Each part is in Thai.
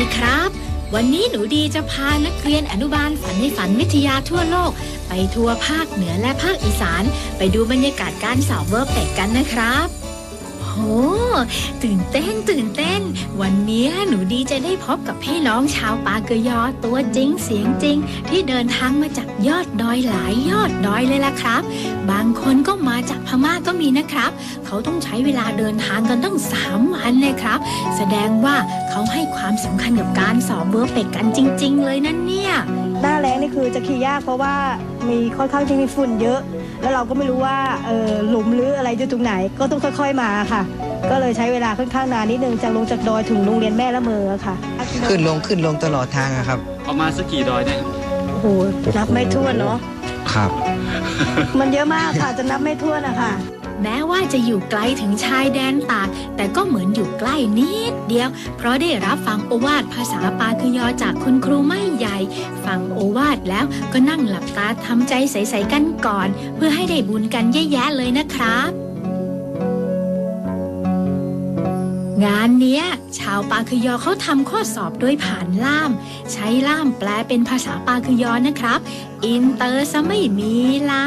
ดีครับ วันนี้หนูดีจะพานักเรียนอนุบาลฝันในฝันวิทยาทั่วโลก ไปทัวร์ภาคเหนือและภาคอีสาน ไปดูบรรยากาศการสอบเวิร์กเป็กกันนะครับ โห ตื่นเต้นตื่นเต้น วันนี้หนูดีจะได้พบกับพี่น้องชาวปาเกยอตัวจริงเสียงจริง ที่เดินทางมาจากยอดดอยหลายยอดดอยเลยล่ะครับ บางคนก็มาจากพม่าก็มีนะครับ เขาต้องใช้เวลาเดินทางกันตั้งสามวันเลยครับ แสดงว่าเขาให้ความสำคัญกับการสอบเวิร์เป็กกันจริง ๆ เลยนั่นเนี่ยหน้าแรงนี่คือจะขี่ยากเพราะว่ามีค่อนข้างที่มีฝุ่นเยอะ แล้วเราก็ไม่รู้ว่าเออหลุมหรืออะไรอยู่ตรงไหนก็ต้องค่อยๆมาค่ะ ก็เลยใช้เวลาค่อนข้างนานนิดนึงจากลงจากดอยถึงโรงเรียนแม่ละเมอค่ะ ขึ้นลงขึ้นลงตลอดทางอะครับประมาณสักกี่ดอยเนี่ยโอ้โหนับไม่ถ้วนเนาะครับ มันเยอะมากค่ะจะนับไม่ถ้วนอะค่ะ แม้ว่าจะอยู่ไกลถึงชายแดนตาก แต่ก็เหมือนอยู่ใกล้นิดเดียว เพราะได้รับฟังโอวาทภาษาปาคือยอจากคุณครูไม่ใหญ่ ฟังโอวาทแล้วก็นั่งหลับตาทำใจใสๆกันก่อน เพื่อให้ได้บุญกันเยอะแยะเลยนะครับงานเนี้ย ชาวปาคยอเขาทำข้อสอบโดยผ่านล่าม ใช้ล่ามแปลเป็นภาษาปาคยอนะครับ อินเตอร์ซะไม่มีละ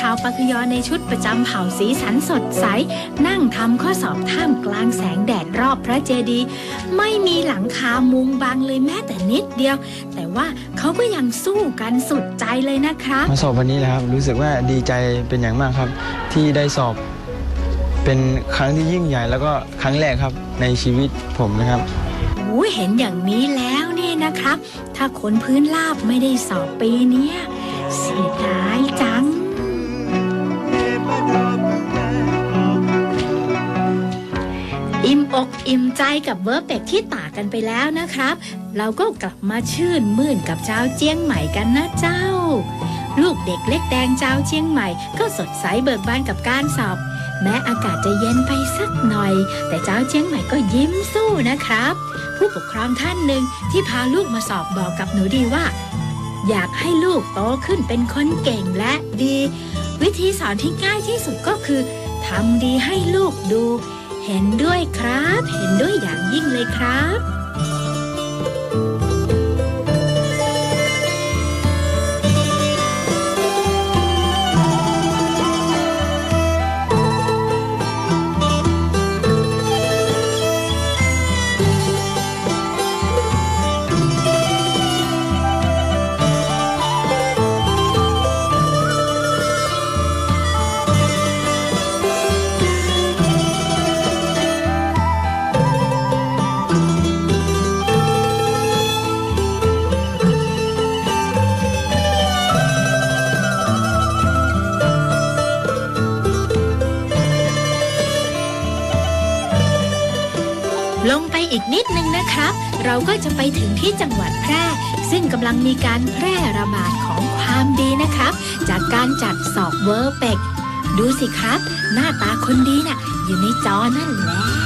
ชาวปากยอในชุดประจำเผ่าสีสันสดใส นั่งทำข้อสอบท่ามกลางแสงแดดรอบพระเจดีย์ไม่มีหลังคามุงบังเลยแม้แต่นิดเดียว แต่ว่าเขาก็ยังสู้กันสุดใจเลยนะครับมาสอบวันนี้แหละครับ รู้สึกว่าดีใจเป็นอย่างมากครับ ที่ได้สอบเป็นครั้งที่ยิ่งใหญ่แล้วก็ครั้งแรกครับในชีวิตผมนะครับโอ้ยเห็นอย่างนี้แล้วเนี่ยนะครับ ถ้าคนพื้นราบไม่ได้สอบปีเนี้ยเสียดายจัง อกอิ่มใจกับเวอร์เป็กที่ตากกันไปแล้วนะครับ เราก็กลับมาชื่นมื่นกับเจ้าเจียงใหม่กันนะเจ้า ลูกเด็กเล็กแดงเจ้าเจียงใหม่ ก็สดใสเบิกบานกับการสอบ แม้อากาศจะเย็นไปสักหน่อย แต่เจ้าเจียงใหม่ก็ยิ้มสู้นะครับ ผู้ปกครองท่านหนึ่งที่พาลูกมาสอบบอกกับหนูดีว่า อยากให้ลูกโตขึ้นเป็นคนเก่งและดี วิธีสอนที่ง่ายที่สุดก็คือทำดีให้ลูกดู เห็นด้วยครับ เห็นด้วยอย่างยิ่งเลยครับ ลงไปอีกนิดนึงนะครับ เราก็จะไปถึงที่จังหวัดแพร่ ซึ่งกำลังมีการแพร่ระบาดของความดีนะครับ จากการจัดสอบเวอร์เป็ก ดูสิครับ หน้าตาคนดีน่ะ อยู่ในจอนั่นแหละ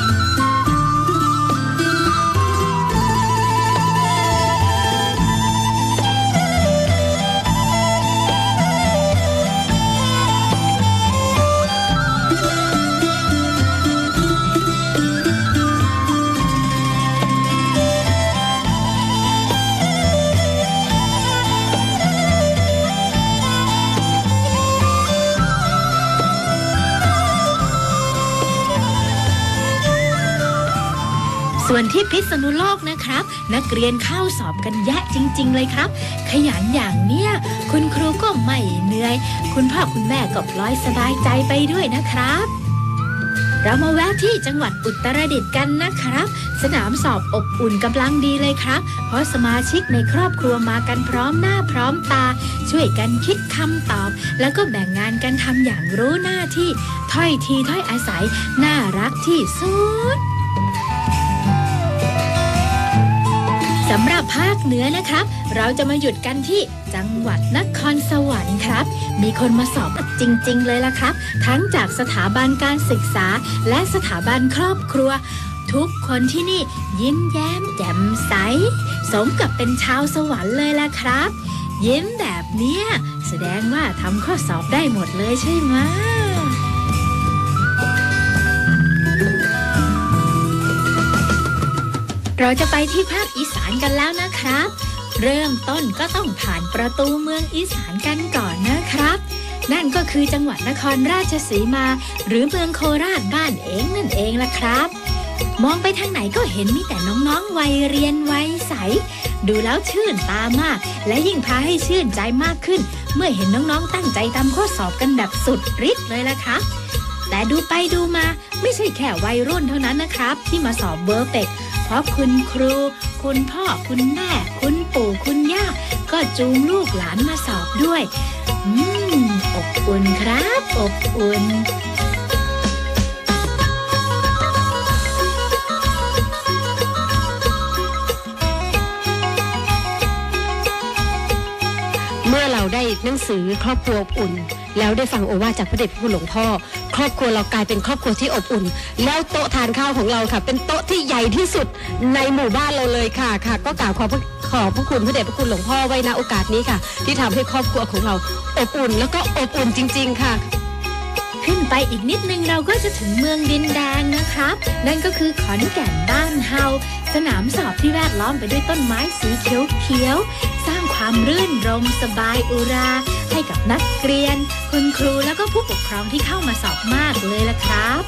ส่วนที่พิษณุโลกนะครับ นักเรียนเข้าสอบกันแยะจริง ๆ เลยครับ ขยันอย่างเนี้ยคุณครูก็ไม่เหนื่อย คุณพ่อคุณแม่ก็พลอยสบายใจไปด้วยนะครับ เรามาแวะที่จังหวัดอุตรดิตถ์กันนะครับ สนามสอบอบอุ่นกำลังดีเลยครับ เพราะสมาชิกในครอบครัวมากันพร้อมหน้าพร้อมตา ช่วยกันคิดคำตอบ แล้วก็แบ่งงานกันทำอย่างรู้หน้าที่ถ้อยทีถ้อยอาศัย น่ารักที่สุดำหรับภาคเหนือนะครับ เราจะมาหยุดกันที่จังหวัดนครสวรรค์ครับ มีคนมาสอบจริง ๆ เลยล่ะครับ ทั้งจากสถาบันการศึกษา และสถาบันครอบครัว ทุกคนที่นี่ยิ้มแย้มแจ่มใส สมกับเป็นชาวสวรรค์เลยล่ะครับ ยิ้มแบบเนี้ยแสดงว่าทำข้อสอบได้หมดเลยใช่ไหม เราจะไปที่ภาคอีสานกันแล้วนะครับ เริ่มต้นก็ต้องผ่านประตูเมืองอีสานกันก่อนนะครับ นั่นก็คือจังหวัดนครราชสีมา หรือเมืองโคราชบ้านเองนั่นเองล่ะครับ มองไปทางไหนก็เห็นมีแต่น้องๆวัยเรียนวัยใส ดูแล้วชื่นตามาก และยิ่งพาให้ชื่นใจมากขึ้น เมื่อเห็นน้องๆตั้งใจทำข้อสอบกันแบบสุดฤทธิ์เลยล่ะครับแต่ดูไปดูมาไม่ใช่แค่วัยรุ่นเท่านั้นนะครับ ที่มาสอบเบอร์เป็ก เพราะคุณครู คุณพ่อคุณแม่ คุณปู่คุณย่า ก็จูงลูกหลานมาสอบด้วย อืม อบอุ่นครับ อบอุ่นเมื่อเราได้หนังสือครอบครัวอบอุ่น แล้วได้ฟังโอวาจากพระเดชพระคุณหลวงพ่อ ครอบครัวเรากลายเป็นครอบครัวที่อบอุ่น แล้วโต๊ะทานข้าวของเราค่ะ เป็นโต๊ะที่ใหญ่ที่สุดในหมู่บ้านเราเลยค่ะค่ะ ก็กล่าวขอบพระขอบพระคุณพระเดชพระคุณหลวงพ่อไว้ณโอกาสนี้ค่ะ ที่ทำให้ครอบครัวของเราอบอุ่น แล้วก็อบอุ่นจริง ๆ ค่ะขึ้นไปอีกนิดนึงเราก็จะถึงเมืองดินแดงนะครับ นั่นก็คือขอนแก่นบ้านเฮา สนามสอบที่แวดล้อมไปด้วยต้นไม้สีเขียว ความรื่นรมสบายอุรา ให้กับนักเรียน คุณครูแล้วก็ผู้ปกครองที่เข้ามาสอบมากเลยล่ะครับ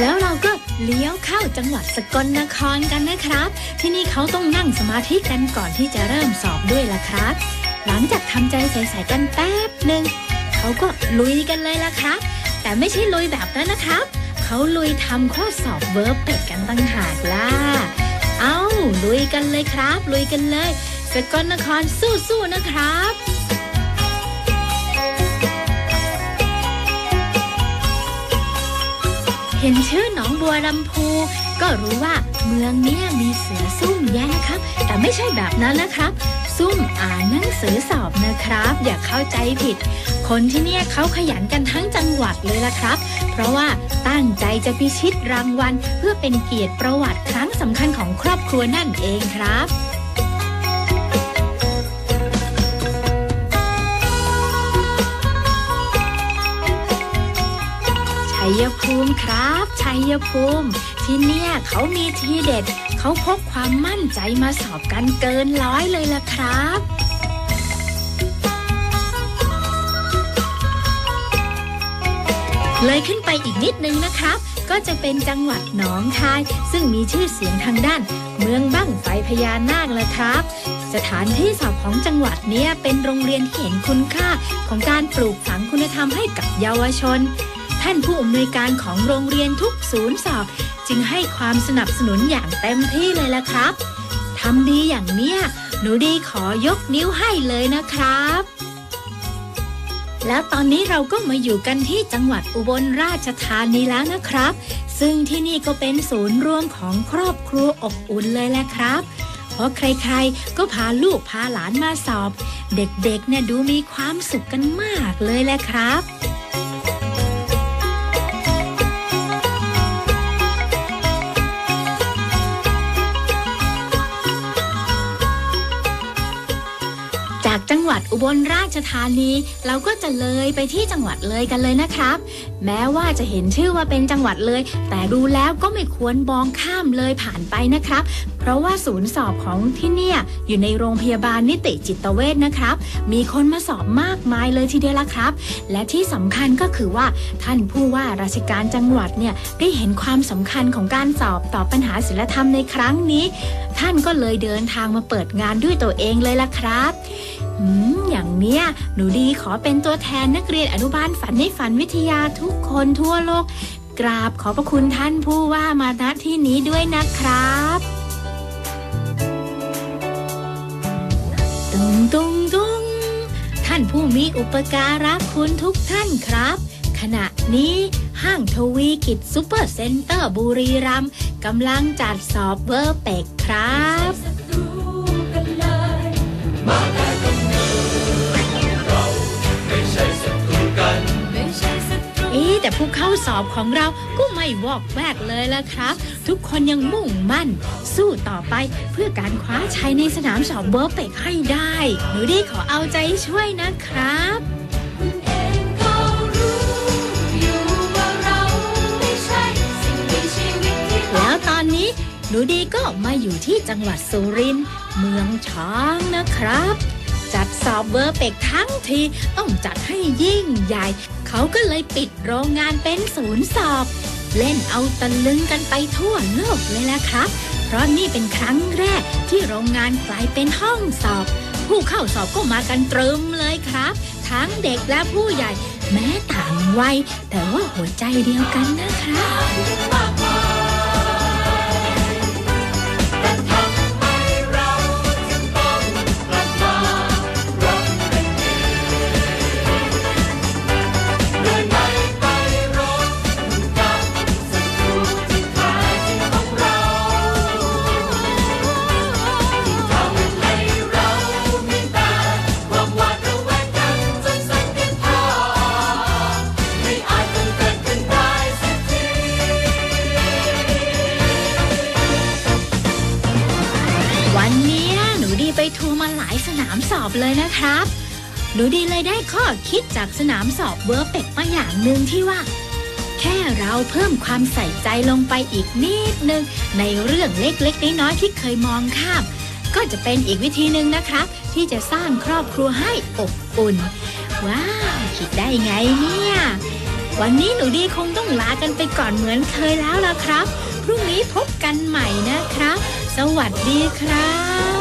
แล้วเราก็เลี้ยวเข้าจังหวัดสกลนครกันนะครับ ที่นี่เขาต้องนั่งสมาธิกันก่อนที่จะเริ่มสอบด้วยล่ะครับ หลังจากทำใจใส่ๆกันแป๊บหนึ่งเขาก็ลุยกันเลยล่ะครับ แต่ไม่ใช่ลุยแบบนั้นนะครับ เขาลุยทำข้อสอบเวิร์บเป็ดกันตั้งหากล่ะ เอาลุยกันเลยครับ ลุยกันเลย สกลนครสู้ๆนะครับเห็นชื่อหนองบัวลำพู ก็รู้ว่าเมืองเนี้ยมีเสือซุ่มแย่นะครับ แต่ไม่ใช่แบบนั้นนะครับ ซุ่มอ่านหนังสือสอบนะครับ อย่าเข้าใจผิด คนที่เนี่ยเขาขยันกันทั้งจังหวัดเลยละครับ เพราะว่าตั้งใจจะพิชิตรางวัล เพื่อเป็นเกียรติประวัติครั้งสำคัญของครอบครัวนั่นเองครับชัยภูมิครับชัยภูมิ ที่เนี่ยเขามีทีเด็ด เขาพกความมั่นใจมาสอบกันเกินร้อยเลยล่ะครับเลยขึ้นไปอีกนิดนึงนะครับ ก็จะเป็นจังหวัดหนองคาย ซึ่งมีชื่อเสียงทางด้าน เมืองบั้งไฟพญานาคละครับ สถานที่สอบของจังหวัดนี้เป็นโรงเรียนที่เห็นคุณค่าของการปลูกฝังคุณธรรมให้กับเยาวชน ท่านผู้อำนวยการของโรงเรียนทุกศูนย์สอบ จึงให้ความสนับสนุนอย่างเต็มที่เลยละครับทำดีอย่างเนี้ยหนูดีขอยกนิ้วให้เลยนะครับ แล้วตอนนี้เราก็มาอยู่กันที่จังหวัดอุบลราชธานีแล้วนะครับ ซึ่งที่นี่ก็เป็นศูนย์รวมของครอบครัวอบอุ่นเลยแหละครับเพราะใครๆ ก็พาลูกพาหลานมาสอบ เด็กๆ เนี่ยดูมีความสุขกันมากเลยแหละครับ จากจังหวัดอุบลราชธานี เราก็จะเลยไปที่จังหวัดเลยกันเลยนะครับ แม้ว่าจะเห็นชื่อว่าเป็นจังหวัดเลย แต่ดูแล้วก็ไม่ควรมองข้ามเลยผ่านไปนะครับ เพราะว่าศูนย์สอบของที่เนี่ยอยู่ในโรงพยาบาลนิติจิตเวชนะครับ มีคนมาสอบมากมายเลยทีเดียวละครับ และที่สำคัญก็คือว่าท่านผู้ว่าราชการจังหวัดเนี่ยได้เห็นความสำคัญของการสอบตอบปัญหาศิลธรรมในครั้งนี้ ท่านก็เลยเดินทางมาเปิดงานด้วยตัวเองเลยล่ะครับอย่างเนี้ยหนูดีขอเป็นตัวแทนนักเรียนอนุบาลฝันในฝันวิทยาทุกคนทั่วโลก กราบขอบพระคุณท่านผู้ว่ามาณที่นี้ด้วยนะครับตุงตุงตุงท่านผู้มีอุปการะคุณทุกท่านครับ ขณะนี้ห้างทวีกิจซูเปอร์เซ็นเตอร์บุรีรัมย์กำลังจัดสอบเวอร์เป็กครับ แต่ผู้เข้าสอบของเราก็ไม่วอกแวกเลยละครับ ทุกคนยังมุ่งมั่น สู้ต่อไปเพื่อการคว้าชัยในสนามสอบเบอร์เป็กให้ได้ หนูดีขอเอาใจช่วยนะครับแล้วตอนนี้หนูดีก็มาอยู่ที่จังหวัดสุรินทร์เมืองช้างนะครับ จัดสอบเบอร์เป็กทั้งทีต้องจัดให้ยิ่งใหญ่ เขาก็เลยปิดโรงงานเป็นศูนย์สอบ เล่นเอาตะลึงกันไปทั่วโลกเลยละครับ เพราะนี่เป็นครั้งแรกที่โรงงานกลายเป็นห้องสอบ ผู้เข้าสอบก็มากันตรึมเลยครับ ทั้งเด็กและผู้ใหญ่ แม้ต่างวัยแต่ว่าหัวใจเดียวกันนะครับ เลยนะครับหนูดีเลยได้ข้อคิดจากสนามสอบเวอร์เป็กมาอย่างหนึ่งที่ว่า แค่เราเพิ่มความใส่ใจลงไปอีกนิดนึง ในเรื่องเล็กๆน้อยๆที่เคยมองข้าม ก็จะเป็นอีกวิธีหนึ่งนะครับ ที่จะสร้างครอบครัวให้อบอุ่น ว้าวคิดได้ไงเนี่ย วันนี้หนูดีคงต้องลากันไปก่อนเหมือนเคยแล้วล่ะครับ พรุ่งนี้พบกันใหม่นะครับ สวัสดีครับ